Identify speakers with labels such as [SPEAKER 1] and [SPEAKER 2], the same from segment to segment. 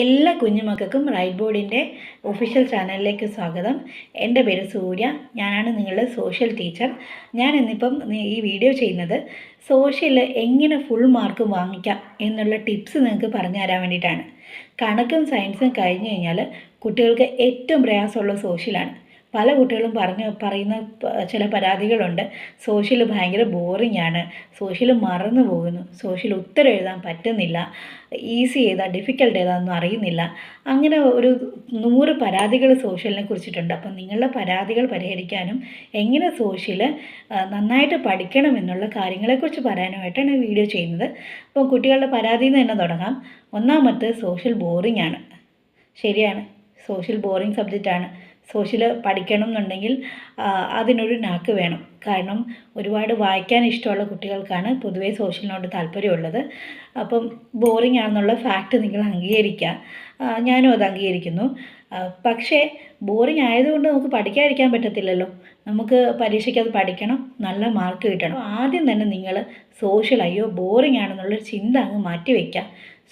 [SPEAKER 1] എല്ലാ കുഞ്ഞുമക്കൾക്കും റൈറ്റ് ബോർഡിന്റെ ഒഫീഷ്യൽ ചാനലിലേക്ക് സ്വാഗതം. എന്റെ പേര് സൂര്യ. ഞാനാണ് നിങ്ങളുടെ സോഷ്യൽ ടീച്ചർ ഞാൻ ഇന്നിപ്പം ഈ വീഡിയോ ചെയ്യുന്നത് സോഷ്യൽ എങ്ങനെ ഫുൾ മാർക്ക് വാങ്ങിക്കാം എന്നുള്ള ടിപ്സ് നിങ്ങൾക്ക് പറഞ്ഞു തരാൻ വേണ്ടിയിട്ടാണ്. കണക്കും സയൻസും കഴിഞ്ഞു കഴിഞ്ഞാൽ കുട്ടികൾക്ക് ഏറ്റവും പ്രയാസമുള്ള സോഷ്യലാണ് പല കുട്ടികളും പറഞ്ഞ് പറയുന്ന ചില പരാതികളുണ്ട്. സോഷ്യൽ ഭയങ്കര ബോറിംഗ് ആണ്. സോഷ്യൽ മറന്നു പോകുന്നു. സോഷ്യൽ ഉത്തരം എഴുതാൻ പറ്റുന്നില്ല. ഈസി ഏതാ ഡിഫിക്കൽട്ട് ഏതാണെന്നും അറിയുന്നില്ല. അങ്ങനെ ഒരു നൂറ് പരാതികൾ സോഷ്യലിനെ കുറിച്ചിട്ടുണ്ട്. അപ്പം നിങ്ങളുടെ പരാതികൾ പരിഹരിക്കാനും എങ്ങനെ സോഷ്യൽ നന്നായിട്ട് പഠിക്കണം എന്നുള്ള കാര്യങ്ങളെക്കുറിച്ച് പറയാനുമായിട്ടാണ് വീഡിയോ ചെയ്യുന്നത്. അപ്പോൾ കുട്ടികളുടെ പരാതിയിൽ നിന്ന് തന്നെ തുടങ്ങാം. ഒന്നാമത്തെ സോഷ്യൽ ബോറിംഗ് ആണ്. ശരിയാണ്. സോഷ്യൽ ബോറിംഗ് സബ്ജക്റ്റാണ് സോഷ്യൽ പഠിക്കണം എന്നുണ്ടെങ്കിൽ അതിനൊരു നാക്ക് വേണം. കാരണം ഒരുപാട് വായിക്കാൻ ഇഷ്ടമുള്ള കുട്ടികൾക്കാണ് പൊതുവേ സോഷ്യലിനോട് താല്പര്യമുള്ളത്. അപ്പം ബോറിംഗ് ആണെന്നുള്ള ഫാക്റ്റ് നിങ്ങൾ അംഗീകരിക്കുക ഞാനും അത് അംഗീകരിക്കുന്നു. പക്ഷേ ബോറിംഗ് ആയതുകൊണ്ട് നമുക്ക് പഠിക്കാതിരിക്കാൻ പറ്റത്തില്ലല്ലോ. നമുക്ക് പരീക്ഷയ്ക്ക് അത് പഠിക്കണം നല്ല മാർക്ക് കിട്ടണം. ആദ്യം തന്നെ നിങ്ങൾ സോഷ്യൽ അയ്യോ ബോറിംഗ് ആണെന്നുള്ളൊരു ചിന്ത അങ്ങ് മാറ്റി വയ്ക്കുക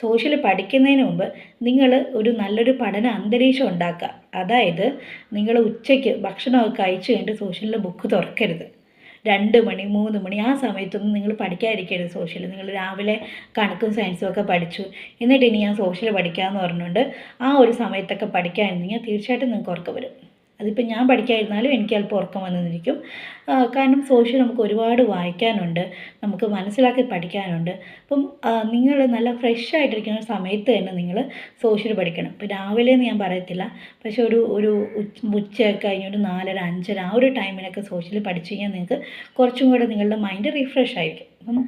[SPEAKER 1] സോഷ്യൽ പഠിക്കുന്നതിന് മുമ്പ് നിങ്ങൾ ഒരു നല്ലൊരു പഠന അന്തരീക്ഷം ഉണ്ടാക്കുക. അതായത് നിങ്ങൾ ഉച്ചയ്ക്ക് ഭക്ഷണമൊക്കെ കഴിച്ചു കഴിഞ്ഞിട്ട് സോഷ്യലിൽ ബുക്ക് തുറക്കരുത്. രണ്ട് മണി മൂന്ന് മണി ആ സമയത്തൊന്നും നിങ്ങൾ പഠിക്കാതിരിക്കരുത് സോഷ്യൽ നിങ്ങൾ രാവിലെ കണക്കും സയൻസും ഒക്കെ പഠിച്ചു. എന്നിട്ട് ഇനി ഞാൻ സോഷ്യൽ പഠിക്കാമെന്ന് പറഞ്ഞുകൊണ്ട് ആ ഒരു സമയത്തൊക്കെ പഠിക്കാതിരുന്നെങ്കിൽ തീർച്ചയായിട്ടും നിങ്ങൾക്ക് ഉറക്കം വരും. അതിപ്പോൾ ഞാൻ പഠിക്കാതിരുന്നാലും എനിക്ക് അല്പം ഉറക്കം വന്നിരിക്കും. കാരണം സോഷ്യൽ നമുക്ക് ഒരുപാട് വായിക്കാനുണ്ട് നമുക്ക് മനസ്സിലാക്കി പഠിക്കാനുണ്ട്. അപ്പം നിങ്ങൾ നല്ല ഫ്രഷ് ആയിട്ടിരിക്കുന്ന സമയത്ത് തന്നെ നിങ്ങൾ സോഷ്യൽ പഠിക്കണം. ഇപ്പോൾ രാവിലെ എന്ന് ഞാൻ പറയത്തില്ല പക്ഷെ ഒരു ഒരു ഉച്ച ഉച്ചയൊക്കെ കഴിഞ്ഞ് ഒരു നാലര അഞ്ചര ആ ഒരു ടൈമിനൊക്കെ സോഷ്യൽ പഠിച്ചു കഴിഞ്ഞാൽ നിങ്ങൾക്ക് കുറച്ചും കൂടെ നിങ്ങളുടെ മൈൻഡ് റിഫ്രഷ് ആയിരിക്കും. അപ്പം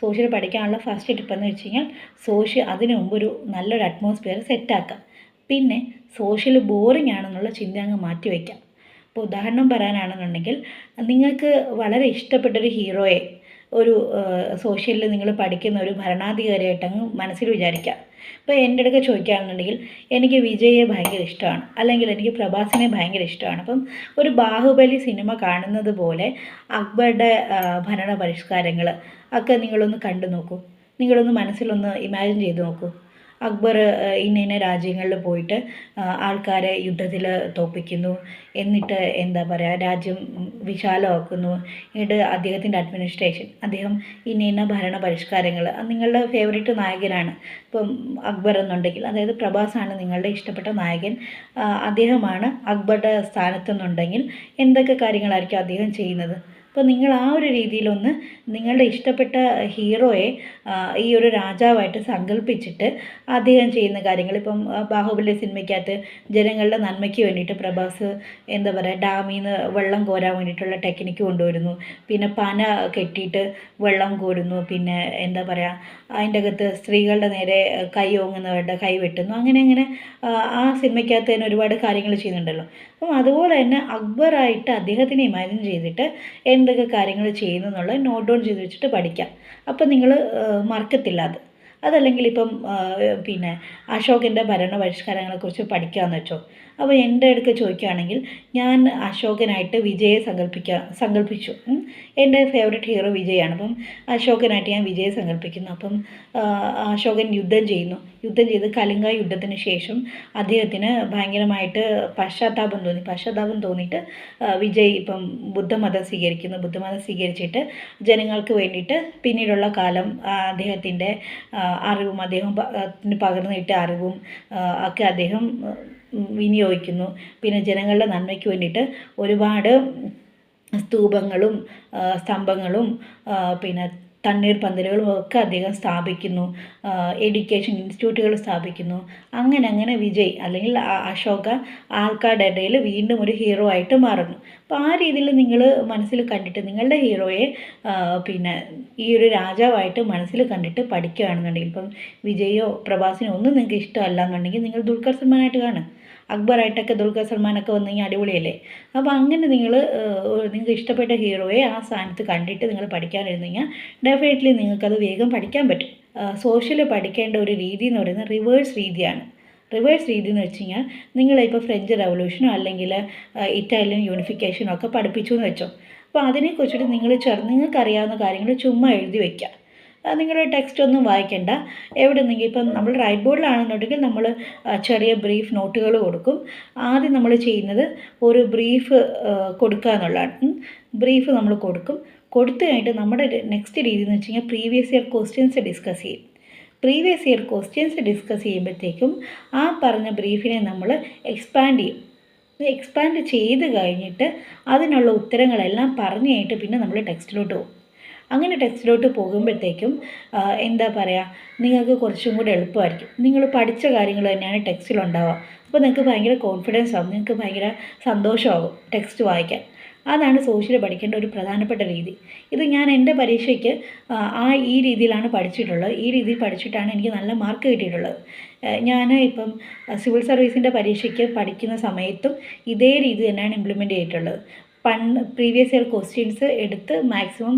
[SPEAKER 1] സോഷ്യൽ പഠിക്കാനുള്ള ഫസ്റ്റ് ടിപ്പ് എന്ന് വെച്ച് കഴിഞ്ഞാൽ സോഷ്യൽ അതിന് മുമ്പ് ഒരു നല്ലൊരു അറ്റ്മോസ്ഫിയർ സെറ്റാക്കുക പിന്നെ സോഷ്യൽ ബോറിംഗ് ആണെന്നുള്ള ചിന്ത അങ്ങ് മാറ്റി വയ്ക്കാം ഇപ്പോൾ ഉദാഹരണം പറയാനാണെന്നുണ്ടെങ്കിൽ നിങ്ങൾക്ക് വളരെ ഇഷ്ടപ്പെട്ടൊരു ഹീറോയെ ഒരു സോഷ്യലിൽ നിങ്ങൾ പഠിക്കുന്ന ഒരു ഭരണാധികാരിയായിട്ട് അങ്ങ് മനസ്സിൽ വിചാരിക്കാം. ഇപ്പോൾ എന്റെ അടുക്ക ചോദിക്കുകയാണെന്നുണ്ടെങ്കിൽ എനിക്ക് വിജയെ ഭയങ്കര ഇഷ്ടമാണ്. അല്ലെങ്കിൽ എനിക്ക് പ്രഭാസിനെ ഭയങ്കര ഇഷ്ടമാണ്. അപ്പം ഒരു ബാഹുബലി സിനിമ കാണുന്നത് പോലെ അക്ബറുടെ ഭരണ പരിഷ്കാരങ്ങൾ ഒക്കെ നിങ്ങളൊന്ന് കണ്ടു നോക്കൂ. നിങ്ങളൊന്ന് മനസ്സിലൊന്ന് ഇമാജിൻ ചെയ്ത് നോക്കൂ. അക്ബർ ഇന്ന ഇന്ന രാജ്യങ്ങളിൽ പോയിട്ട് ആൾക്കാരെ യുദ്ധത്തിൽ തോൽപ്പിക്കുന്നു എന്നിട്ട് എന്താ പറയുക രാജ്യം വിശാലമാക്കുന്നു. എന്നിട്ട് അദ്ദേഹത്തിന്റെ അഡ്മിനിസ്ട്രേഷൻ അദ്ദേഹം ഇന്ന ഇന്ന ഭരണ പരിഷ്കാരങ്ങൾ നിങ്ങളുടെ ഫേവറേറ്റ് നായകനാണ്. ഇപ്പം അക്ബർ എന്നുണ്ടെങ്കിൽ അതായത് പ്രഭാസാണ് നിങ്ങളുടെ ഇഷ്ടപ്പെട്ട നായകൻ. അദ്ദേഹമാണ് അക്ബറുടെ സ്ഥാനത്തെന്നുണ്ടെങ്കിൽ എന്തൊക്കെ കാര്യങ്ങളായിരിക്കും അദ്ദേഹം ചെയ്യുന്നത്? അപ്പോൾ നിങ്ങൾ ആ ഒരു രീതിയിലൊന്ന് നിങ്ങളുടെ ഇഷ്ടപ്പെട്ട ഹീറോയെ ഈ ഒരു രാജാവായിട്ട് സങ്കല്പിച്ചിട്ട് അദ്ദേഹം ചെയ്യുന്ന കാര്യങ്ങൾ. ഇപ്പം ബാഹുബലി സിനിമയ്ക്കകത്ത് ജനങ്ങളുടെ നന്മയ്ക്ക് വേണ്ടിയിട്ട് പ്രഭാസ് എന്താ പറയുക ഡാമിൽ നിന്ന് വെള്ളം കോരാൻ വേണ്ടിയിട്ടുള്ള ടെക്നിക്ക് കൊണ്ടുവരുന്നു. പിന്നെ പന കെട്ടിയിട്ട് വെള്ളം കോരുന്നു. പിന്നെ എന്താ പറയുക അതിന്റെ അകത്ത് സ്ത്രീകളുടെ നേരെ കൈ ഓങ്ങുന്നവരുടെ കൈ വെട്ടുന്നു. അങ്ങനെ അങ്ങനെ ആ, സിനിമയ്ക്കകത്ത് തന്നെ ഒരുപാട് കാര്യങ്ങൾ ചെയ്യുന്നുണ്ടല്ലോ. അപ്പം അതുപോലെ തന്നെ അക്ബറായിട്ട് അദ്ദേഹത്തിനെ ഇമാജിൻ ചെയ്തിട്ട് എന്തൊക്കെ കാര്യങ്ങൾ ചെയ്യുന്നു എന്നുള്ളത് നോട്ട് ഡൗൺ ചെയ്ത് വെച്ചിട്ട് പഠിക്കാം. അപ്പം നിങ്ങൾ മറക്കത്തില്ല അത്. അതല്ലെങ്കിൽ ഇപ്പം പിന്നെ അശോകന്റെ ഭരണ പരിഷ്കാരങ്ങളെക്കുറിച്ച് പഠിക്കാമെന്ന് വെച്ചോ. അപ്പോൾ എന്റെ അടുക്ക് ചോദിക്കുകയാണെങ്കിൽ ഞാൻ അശോകനായിട്ട് വിജയെ സങ്കല്പിക്കുക സങ്കല്പിച്ചു എന്റെ ഫേവററ്റ് ഹീറോ വിജയാണ്. അപ്പം അശോകനായിട്ട് ഞാൻ വിജയെ സങ്കല്പിക്കുന്നു അപ്പം അശോകൻ യുദ്ധം ചെയ്യുന്നു. യുദ്ധം ചെയ്ത് കലിംഗ യുദ്ധത്തിന് ശേഷം അദ്ദേഹത്തിന് ഭയങ്കരമായിട്ട് പശ്ചാത്താപം തോന്നി. പശ്ചാത്താപം തോന്നിയിട്ട് വിജയ് ഇപ്പം ബുദ്ധമതം സ്വീകരിക്കുന്നു. ബുദ്ധമതം സ്വീകരിച്ചിട്ട് ജനങ്ങൾക്ക് വേണ്ടിയിട്ട് പിന്നീടുള്ള കാലം അദ്ദേഹത്തിന്റെ അറിവും അദ്ദേഹം പ- ആ, ത്തിന് പകർന്നു കിട്ടിയ അറിവും ഒക്കെ അദ്ദേഹം വിനിയോഗിക്കുന്നു. പിന്നെ ജനങ്ങളുടെ നന്മയ്ക്ക് വേണ്ടിയിട്ട് ഒരുപാട് സ്തൂപങ്ങളും സ്തംഭങ്ങളും പിന്നെ തണ്ണീർ പന്തലുകളും ഒക്കെ അദ്ദേഹം സ്ഥാപിക്കുന്നു എഡ്യൂക്കേഷൻ ഇൻസ്റ്റിറ്റ്യൂട്ടുകൾ സ്ഥാപിക്കുന്നു. അങ്ങനെ അങ്ങനെ വിജയ് അല്ലെങ്കിൽ അശോക ആൾക്കാരുടെ ഇടയിൽ വീണ്ടും ഒരു ഹീറോ ആയിട്ട് മാറുന്നു. അപ്പോൾ ആ രീതിയിൽ നിങ്ങൾ മനസ്സിൽ കണ്ടിട്ട് നിങ്ങളുടെ ഹീറോയെ പിന്നെ ഈ ഒരു രാജാവായിട്ട് മനസ്സിൽ കണ്ടിട്ട് പഠിക്കുകയാണെന്നുണ്ടെങ്കിൽ ഇപ്പം വിജയോ പ്രഭാസിനോ ഒന്നും നിങ്ങൾക്ക് ഇഷ്ടമല്ല എന്നുണ്ടെങ്കിൽ നിങ്ങൾ ദുൽഖർ സൽമാനായിട്ട് കാണും അക്ബറായിട്ടൊക്കെ ദുൽഖർ സൽമാനൊക്കെ വന്നു കഴിഞ്ഞാൽ അടിപൊളിയല്ലേ? അപ്പോൾ അങ്ങനെ നിങ്ങൾ നിങ്ങൾക്ക് ഇഷ്ടപ്പെട്ട ഹീറോയെ ആ സ്ഥാനത്ത് കണ്ടിട്ട് നിങ്ങൾ പഠിക്കാനിരുന്നു കഴിഞ്ഞാൽ ഡെഫിനറ്റ്ലി നിങ്ങൾക്കത് വേഗം പഠിക്കാൻ പറ്റും. സോഷ്യൽ പഠിക്കേണ്ട ഒരു രീതി എന്ന് പറയുന്നത് റിവേഴ്സ് രീതിയാണ്. റിവേഴ്സ് രീതി എന്ന് വെച്ച് കഴിഞ്ഞാൽ നിങ്ങളിപ്പോൾ ഫ്രഞ്ച് റെവല്യൂഷനോ അല്ലെങ്കിൽ ഇറ്റാലിയൻ യൂണിഫിക്കേഷനോ ഒക്കെ പഠിപ്പിച്ചു എന്ന് വെച്ചോ. അപ്പോൾ അതിനെക്കുറിച്ചിട്ട് നിങ്ങൾ ചെറു നിങ്ങൾക്കറിയാവുന്ന കാര്യങ്ങൾ ചുമ്മാ എഴുതി വയ്ക്കുക നിങ്ങൾ ടെക്സ്റ്റ് ഒന്നും വായിക്കേണ്ട. എവിടെ നിന്നെങ്കിൽ ഇപ്പം നമ്മൾ റൈറ്റ് ബോർഡിലാണെന്നുണ്ടെങ്കിൽ നമ്മൾ ചെറിയ ബ്രീഫ് നോട്ടുകൾ കൊടുക്കും. ആദ്യം നമ്മൾ ചെയ്യുന്നത് ഒരു ബ്രീഫ് കൊടുക്കുക എന്നുള്ളതാണ് ബ്രീഫ് നമ്മൾ കൊടുക്കും. കൊടുത്തു കഴിഞ്ഞിട്ട് നമ്മുടെ നെക്സ്റ്റ് രീതി എന്ന് വെച്ച് കഴിഞ്ഞാൽ പ്രീവിയസ് ഇയർ ക്വസ്റ്റ്യൻസ് ഡിസ്കസ് ചെയ്യും. പ്രീവിയസ് ഇയർ ക്വസ്റ്റ്യൻസ് ഡിസ്കസ് ചെയ്യുമ്പോഴത്തേക്കും ആ പറഞ്ഞ ബ്രീഫിനെ നമ്മൾ എക്സ്പാൻഡ് ചെയ്യും. എക്സ്പാൻഡ് ചെയ്ത് കഴിഞ്ഞിട്ട് അതിനുള്ള ഉത്തരങ്ങളെല്ലാം പറഞ്ഞു കഴിഞ്ഞിട്ട് പിന്നെ നമ്മൾ ടെക്സ്റ്റിലോട്ട് പോകും. അങ്ങനെ ടെക്സ്റ്റിലോട്ട് പോകുമ്പോഴത്തേക്കും എന്താ പറയുക നിങ്ങൾക്ക് കുറച്ചും കൂടി എളുപ്പമായിരിക്കും. നിങ്ങൾ പഠിച്ച കാര്യങ്ങൾ തന്നെയാണ് ടെക്സ്റ്റിലുണ്ടാവുക. അപ്പോൾ നിങ്ങൾക്ക് ഭയങ്കര കോൺഫിഡൻസ് ആകും നിങ്ങൾക്ക് ഭയങ്കര സന്തോഷമാകും ടെക്സ്റ്റ് വായിക്കാൻ. അതാണ് സോഷ്യൽ പഠിക്കേണ്ട ഒരു പ്രധാനപ്പെട്ട രീതി. ഇത് ഞാൻ എന്റെ പരീക്ഷയ്ക്ക് ആ ഈ രീതിയിലാണ് പഠിച്ചിട്ടുള്ളത്. ഈ രീതിയിൽ പഠിച്ചിട്ടാണ് എനിക്ക് നല്ല മാർക്ക് കിട്ടിയിട്ടുള്ളത്. ഞാൻ ഇപ്പം സിവിൽ സർവീസിന്റെ പരീക്ഷയ്ക്ക് പഠിക്കുന്ന സമയത്തും ഇതേ രീതി തന്നെയാണ് ഇംപ്ലിമെന്റ് ചെയ്തിട്ടുള്ളത്. പണ്ട് പ്രീവിയസ് ഇയർ ക്വസ്റ്റ്യൻസ് എടുത്ത് മാക്സിമം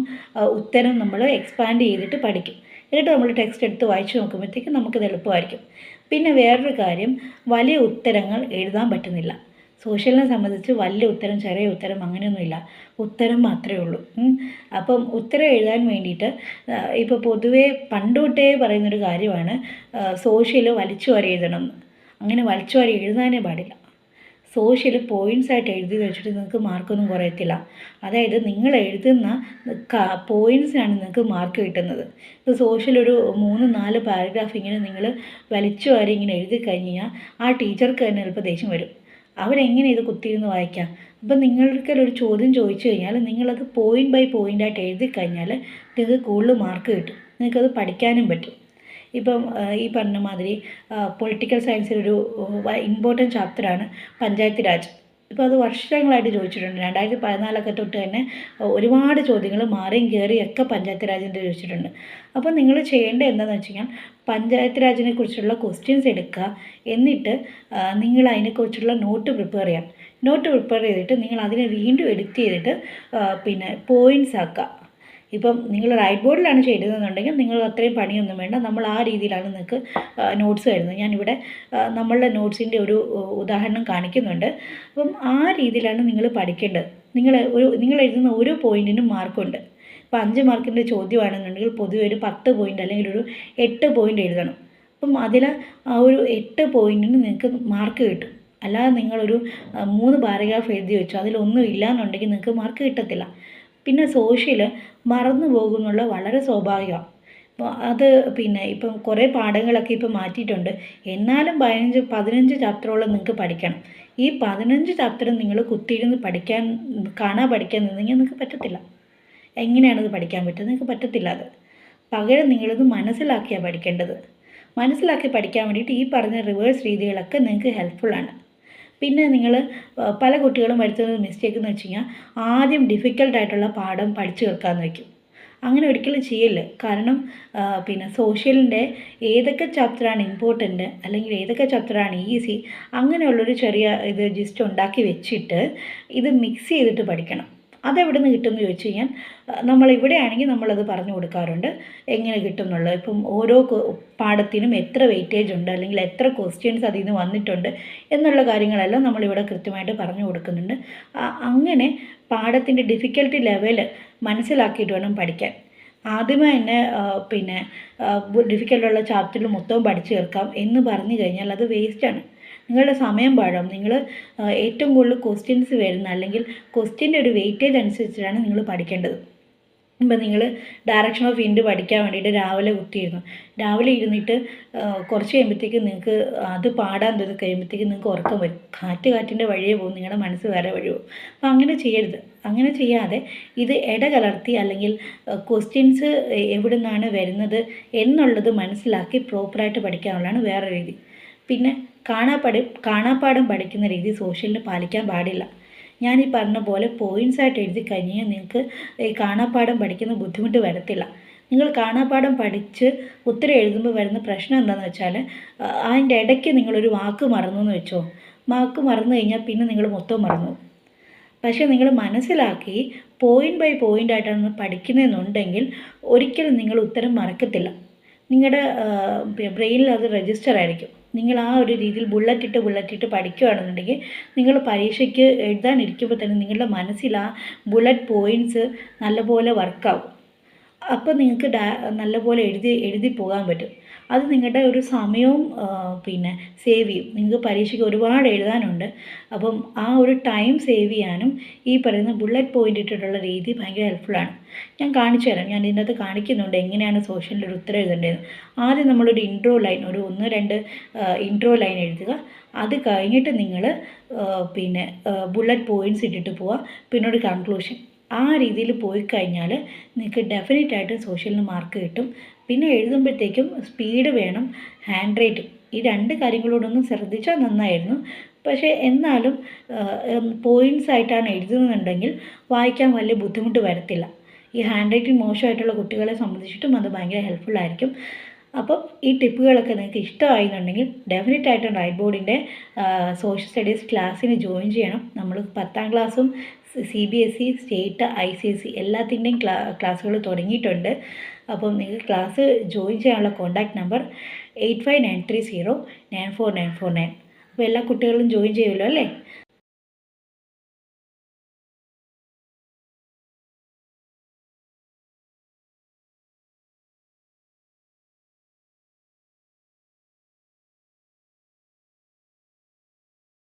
[SPEAKER 1] ഉത്തരം നമ്മൾ എക്സ്പാൻഡ് ചെയ്തിട്ട് പഠിക്കും. എന്നിട്ട് നമ്മൾ ടെക്സ്റ്റ് എടുത്ത് വായിച്ച് നോക്കുമ്പോഴത്തേക്കും നമുക്കത് എളുപ്പമായിരിക്കും. പിന്നെ വേറൊരു കാര്യം വലിയ ഉത്തരങ്ങൾ എഴുതാൻ പറ്റുന്നില്ല. സോഷ്യലിനെ സംബന്ധിച്ച് വലിയ ഉത്തരം ചെറിയ ഉത്തരം അങ്ങനെയൊന്നുമില്ല. ഉത്തരം മാത്രമേ ഉള്ളൂ. അപ്പം ഉത്തരം എഴുതാൻ വേണ്ടിയിട്ട് ഇപ്പോൾ പൊതുവേ പണ്ടുകൊട്ടേ പറയുന്നൊരു കാര്യമാണ് സോഷ്യൽ വലിച്ചു വരെ എഴുതണം അങ്ങനെ വലിച്ചു വരെ എഴുതാനേ പാടില്ല. സോഷ്യൽ പോയിന്റ്സ് ആയിട്ട് എഴുതി വെച്ചിട്ട് നിങ്ങൾക്ക് മാർക്കൊന്നും കുറയത്തില്ല. അതായത് നിങ്ങൾ എഴുതുന്ന പോയിന്റ്സിനാണ് നിങ്ങൾക്ക് മാർക്ക് കിട്ടുന്നത്. ഇപ്പോൾ സോഷ്യൽ ഒരു മൂന്ന് നാല് പാരഗ്രാഫ് ഇങ്ങനെ നിങ്ങൾ വലിച്ചു വാരി ഇങ്ങനെ എഴുതി കഴിഞ്ഞ് കഴിഞ്ഞാൽ ആ ടീച്ചർക്ക് തന്നെ ചിലപ്പോൾ ദേഷ്യം വരും. അവരെങ്ങനെ ഇത് കുത്തിയിരുന്ന് വായിക്കാം? അപ്പം നിങ്ങൾക്ക് ഒരു ചോദ്യം ചോദിച്ചു കഴിഞ്ഞാൽ നിങ്ങളത് പോയിന്റ് ബൈ പോയിന്റ് ആയിട്ട് എഴുതി കഴിഞ്ഞാൽ നിങ്ങൾക്ക് കൂടുതൽ മാർക്ക് കിട്ടും. നിങ്ങൾക്കത് പഠിക്കാനും പറ്റും. ഇപ്പം ഈ പറഞ്ഞ മാതിരി പൊളിറ്റിക്കൽ സയൻസിലൊരു ഇമ്പോർട്ടന്റ് ചാപ്റ്ററാണ് പഞ്ചായത്ത് രാജ്. ഇപ്പോൾ അത് വർഷങ്ങളായിട്ട് ചോദിച്ചിട്ടുണ്ട്. രണ്ടായിരത്തി പതിനാലൊക്കെ തൊട്ട് തന്നെ ഒരുപാട് ചോദ്യങ്ങൾ മാറിയും കയറിയും ഒക്കെ പഞ്ചായത്ത് രാജിന്റെ ചോദിച്ചിട്ടുണ്ട്. അപ്പോൾ നിങ്ങൾ ചെയ്യേണ്ടത് എന്താണെന്ന് വെച്ച് കഴിഞ്ഞാൽ പഞ്ചായത്ത് രാജിനെ കുറിച്ചുള്ള ക്വസ്റ്റ്യൻസ് എടുക്കുക. എന്നിട്ട് നിങ്ങൾ അതിനെക്കുറിച്ചുള്ള നോട്ട് പ്രിപ്പയർ ചെയ്യാം നോട്ട് പ്രിപ്പയർ ചെയ്തിട്ട് നിങ്ങൾ അതിനെ വീണ്ടും എഡിറ്റ് ചെയ്തിട്ട് പിന്നെ പോയിന്റ്സ് ആക്കുക. ഇപ്പം നിങ്ങൾ റൈറ്റ് ബോർഡിലാണ് ചെയ്തതെന്നുണ്ടെങ്കിൽ നിങ്ങൾ അത്രയും പണിയൊന്നും വേണ്ട. നമ്മൾ ആ രീതിയിലാണ് നിങ്ങൾക്ക് നോട്ട്സ് വരുന്നത് ഞാനിവിടെ നമ്മളുടെ നോട്ട്സിന്റെ ഒരു ഉദാഹരണം കാണിക്കുന്നുണ്ട്. അപ്പം ആ രീതിയിലാണ് നിങ്ങൾ പഠിക്കേണ്ടത്. നിങ്ങൾ ഒരു നിങ്ങൾ എഴുതുന്ന ഓരോ പോയിന്റിനും മാർക്കുണ്ട് ഇപ്പോൾ അഞ്ച് മാർക്കിന്റെ ചോദ്യമാണെന്നുണ്ടെങ്കിൽ പൊതുവെ ഒരു പത്ത് പോയിന്റ് അല്ലെങ്കിൽ ഒരു എട്ട് പോയിന്റ് എഴുതണം. അപ്പം അതിൽ ആ ഒരു എട്ട് പോയിന്റിന് നിങ്ങൾക്ക് മാർക്ക് കിട്ടും. അല്ലാതെ നിങ്ങളൊരു മൂന്ന് പാരഗ്രാഫ് എഴുതി വെച്ചു. അതിലൊന്നും ഇല്ല എന്നുണ്ടെങ്കിൽ നിങ്ങൾക്ക് മാർക്ക് കിട്ടത്തില്ല. പിന്നെ സോഷ്യൽ മറന്നു പോകുന്നുള്ള വളരെ സ്വാഭാവികമാണ് അത് പിന്നെ ഇപ്പം കുറേ പാഠങ്ങളൊക്കെ ഇപ്പം മാറ്റിയിട്ടുണ്ട്. എന്നാലും പതിനഞ്ച് പതിനഞ്ച് ചാപ്റ്ററോളം നിങ്ങൾക്ക് പഠിക്കണം. ഈ പതിനഞ്ച് ചാപ്റ്ററും നിങ്ങൾ കുത്തിയിരുന്ന് പഠിക്കാൻ കാണാൻ പഠിക്കാൻ നിന്നെങ്കിൽ നിങ്ങൾക്ക് പറ്റത്തില്ല. എങ്ങനെയാണത് പഠിക്കാൻ പറ്റുന്നത് നിങ്ങൾക്ക് പറ്റത്തില്ല അത്. പകരം നിങ്ങളിത് മനസ്സിലാക്കിയാണ് പഠിക്കേണ്ടത്. മനസ്സിലാക്കി പഠിക്കാൻ വേണ്ടിയിട്ട് ഈ പറഞ്ഞ റിവേഴ്സ് രീതികളൊക്കെ നിങ്ങൾക്ക് ഹെൽപ്ഫുള്ളാണ് പിന്നെ നിങ്ങൾ പല കുട്ടികളും വരുത്തുന്ന മിസ്റ്റേക്ക് എന്ന് വെച്ച് കഴിഞ്ഞാൽ ആദ്യം ഡിഫിക്കൽട്ടായിട്ടുള്ള പാഠം പഠിച്ചു തീർക്കാമെന്ന് വയ്ക്കും അങ്ങനെ ഒരിക്കലും ചെയ്യല്ല. കാരണം പിന്നെ സോഷ്യലിന്റെ ഏതൊക്കെ ചാപ്റ്ററാണ് ഇമ്പോർട്ടന്റ് അല്ലെങ്കിൽ ഏതൊക്കെ ചാപ്റ്ററാണ് ഈസി അങ്ങനെയുള്ളൊരു ചെറിയ ഇത് ജിസ്റ്റ് ഉണ്ടാക്കി വെച്ചിട്ട് ഇത് മിക്സ് ചെയ്തിട്ട് പഠിക്കണം. അതെവിടെ നിന്ന് കിട്ടുമെന്ന് ചോദിച്ചു കഴിഞ്ഞാൽ നമ്മൾ ഇവിടെയാണെങ്കിൽ നമ്മളത് പറഞ്ഞു കൊടുക്കാറുണ്ട്. എങ്ങനെ കിട്ടും എന്നുള്ളത് ഇപ്പം ഓരോ പാഠത്തിനും എത്ര വെയിറ്റേജ് ഉണ്ട് അല്ലെങ്കിൽ എത്ര ക്വസ്റ്റ്യൻസ് അതിൽ നിന്ന് വന്നിട്ടുണ്ട് എന്നുള്ള കാര്യങ്ങളെല്ലാം നമ്മളിവിടെ കൃത്യമായിട്ട് പറഞ്ഞു കൊടുക്കുന്നുണ്ട്. അങ്ങനെ പാഠത്തിന്റെ ഡിഫിക്കൽട്ടി ലെവൽ മനസ്സിലാക്കിയിട്ട് വേണം പഠിക്കാൻ. ആദ്യമേ തന്നെ പിന്നെ ഡിഫിക്കൽട്ടുള്ള ചാപ്റ്ററിൽ മൊത്തവും പഠിച്ചു തീർക്കാം എന്ന് പറഞ്ഞു കഴിഞ്ഞാൽ അത് വേസ്റ്റാണ് നിങ്ങളുടെ സമയം പാഴാവും. നിങ്ങൾ ഏറ്റവും കൂടുതൽ ക്വസ്റ്റ്യൻസ് വരുന്ന അല്ലെങ്കിൽ ക്വസ്റ്റ്യന്റെ ഒരു വെയിറ്റേജ് അനുസരിച്ചിട്ടാണ് നിങ്ങൾ പഠിക്കേണ്ടത്. ഇപ്പം നിങ്ങൾ ഡയറക്ഷൻ ഓഫ് ഇൻഡ് പഠിക്കാൻ വേണ്ടിയിട്ട് രാവിലെ കുത്തിയിരുന്നു. രാവിലെ ഇരുന്നിട്ട് കുറച്ച് കഴിയുമ്പോഴത്തേക്ക് നിങ്ങൾക്ക് അത് പാടാൻ തോന്നി കഴിയുമ്പോഴത്തേക്ക് നിങ്ങൾക്ക് ഉറക്കം വരും. കാറ്റ് കാറ്റിന്റെ വഴിയേ പോകും. നിങ്ങളുടെ മനസ്സ് വേറെ വഴി പോകും. അപ്പം അങ്ങനെ ചെയ്യരുത്. അങ്ങനെ ചെയ്യാതെ ഇത് ഇടകലർത്തി അല്ലെങ്കിൽ ക്വസ്റ്റ്യൻസ് എവിടെ നിന്നാണ് വരുന്നത് എന്നുള്ളത് മനസ്സിലാക്കി പ്രോപ്പറായിട്ട് പഠിക്കാനുള്ളതാണ് വേറെ രീതി. പിന്നെ കാണാപ്പാടി കാണാപ്പാടം പഠിക്കുന്ന രീതി സോഷ്യലിന് പാലിക്കാൻ പാടില്ല. ഞാൻ ഈ പറഞ്ഞ പോലെ പോയിൻസ് ആയിട്ട് എഴുതി കഴിഞ്ഞാൽ നിങ്ങൾക്ക് ഈ കാണാപ്പാടം പഠിക്കുന്ന ബുദ്ധിമുട്ട് വരത്തില്ല. നിങ്ങൾ കാണാപ്പാടം പഠിച്ച് ഉത്തരം എഴുതുമ്പോൾ വരുന്ന പ്രശ്നം എന്താണെന്ന് വെച്ചാൽ അതിന്റെ ഇടയ്ക്ക് നിങ്ങളൊരു വാക്ക് മറന്നു എന്ന് വെച്ചോ. വാക്ക് മറന്നു കഴിഞ്ഞാൽ പിന്നെ നിങ്ങൾ മൊത്തം മറന്നു. പോകും. പക്ഷേ നിങ്ങൾ മനസ്സിലാക്കി പോയിന്റ് ബൈ പോയിന്റ് ആയിട്ടാണ് പഠിക്കുന്നതെന്നുണ്ടെങ്കിൽ ഒരിക്കലും നിങ്ങൾ ഉത്തരം മറക്കത്തില്ല. നിങ്ങളുടെ ബ്രെയിനിൽ അത് രജിസ്റ്റർ ആയിരിക്കും. നിങ്ങൾ ആ ഒരു രീതിയിൽ ബുള്ളറ്റ് ഇട്ട് ബുള്ളറ്റ് ഇട്ട് പഠിക്കുകയാണെന്നുണ്ടെങ്കിൽ നിങ്ങൾ പരീക്ഷയ്ക്ക് എഴുതാനിരിക്കുമ്പോൾ തന്നെ നിങ്ങളുടെ മനസ്സിൽ ആ ബുള്ളറ്റ് പോയിന്റ്സ് നല്ലപോലെ വർക്കാവും അപ്പോൾ നിങ്ങൾക്ക് ഡാ നല്ലപോലെ എഴുതി എഴുതി പോകാൻ പറ്റും. അത് നിങ്ങളുടെ ഒരു സമയവും പിന്നെ സേവ് ചെയ്യും. നിങ്ങൾക്ക് പരീക്ഷയ്ക്ക് ഒരുപാട് എഴുതാനുണ്ട്. അപ്പം ആ ഒരു ടൈം സേവ് ചെയ്യാനും ഈ പറയുന്ന ബുള്ളറ്റ് പോയിന്റ് ഇട്ടിട്ടുള്ള രീതി ഭയങ്കര ഹെൽപ്ഫുള്ളാണ് ഞാൻ കാണിച്ചു തരാം. ഞാൻ ഇതിനകത്ത് കാണിക്കുന്നുണ്ട് എങ്ങനെയാണ് സോഷ്യലിൽ ഒരു ഉത്തരം എഴുതേണ്ടത് ആദ്യം നമ്മളൊരു ഇൻട്രോ ലൈൻ ഒരു ഒന്ന് രണ്ട് ഇൻട്രോ ലൈൻ എഴുതുക. അത് കഴിഞ്ഞിട്ട് നിങ്ങൾ പിന്നെ ബുള്ളറ്റ് പോയിന്റ്സ് ഇട്ടിട്ട് പോവുക. പിന്നെ ഒരു കൺക്ലൂഷൻ ആ രീതിയിൽ പോയി കഴിഞ്ഞാൽ നിങ്ങൾക്ക് ഡെഫിനറ്റ് സോഷ്യലിന് മാർക്ക് കിട്ടും. പിന്നെ എഴുതുമ്പോഴത്തേക്കും സ്പീഡ് വേണം ഹാൻഡ് റൈറ്റ് ഈ രണ്ട് കാര്യങ്ങളോടൊന്നും ശ്രദ്ധിച്ചാൽ നന്നായിരുന്നു. പക്ഷേ എന്നാലും പോയിന്റ്സ് ആയിട്ടാണ് എഴുതുന്നുണ്ടെങ്കിൽ വായിക്കാൻ വലിയ ബുദ്ധിമുട്ട് വരത്തില്ല. ഈ ഹാൻഡ് റൈറ്റിംഗ് മോശമായിട്ടുള്ള കുട്ടികളെ സംബന്ധിച്ചിട്ടും അത് ഭയങ്കര ഹെൽപ്ഫുൾ ആയിരിക്കും. അപ്പം ഈ ടിപ്പുകളൊക്കെ നിങ്ങൾക്ക് ഇഷ്ടമായിരുന്നുണ്ടെങ്കിൽ ഡെഫിനറ്റ് ആയിട്ടും റൈറ്റ് ബോർഡിന്റെ സോഷ്യൽ സ്റ്റഡീസ് ക്ലാസ്സിന് ജോയിൻ ചെയ്യണം. നമ്മൾ പത്താം ക്ലാസ്സും C B S E state I C S E എല്ലാത്തിന്റെയും ക്ലാ ക്ലാസ്സുകൾ തുടങ്ങിയിട്ടുണ്ട്. അപ്പം നിങ്ങൾക്ക് ക്ലാസ് ജോയിൻ ചെയ്യാനുള്ള contact number eight five nine three zero nine four nine four nine അപ്പോൾ എല്ലാ കുട്ടികളും ജോയിൻ ചെയ്യുമല്ലോ അല്ലേ?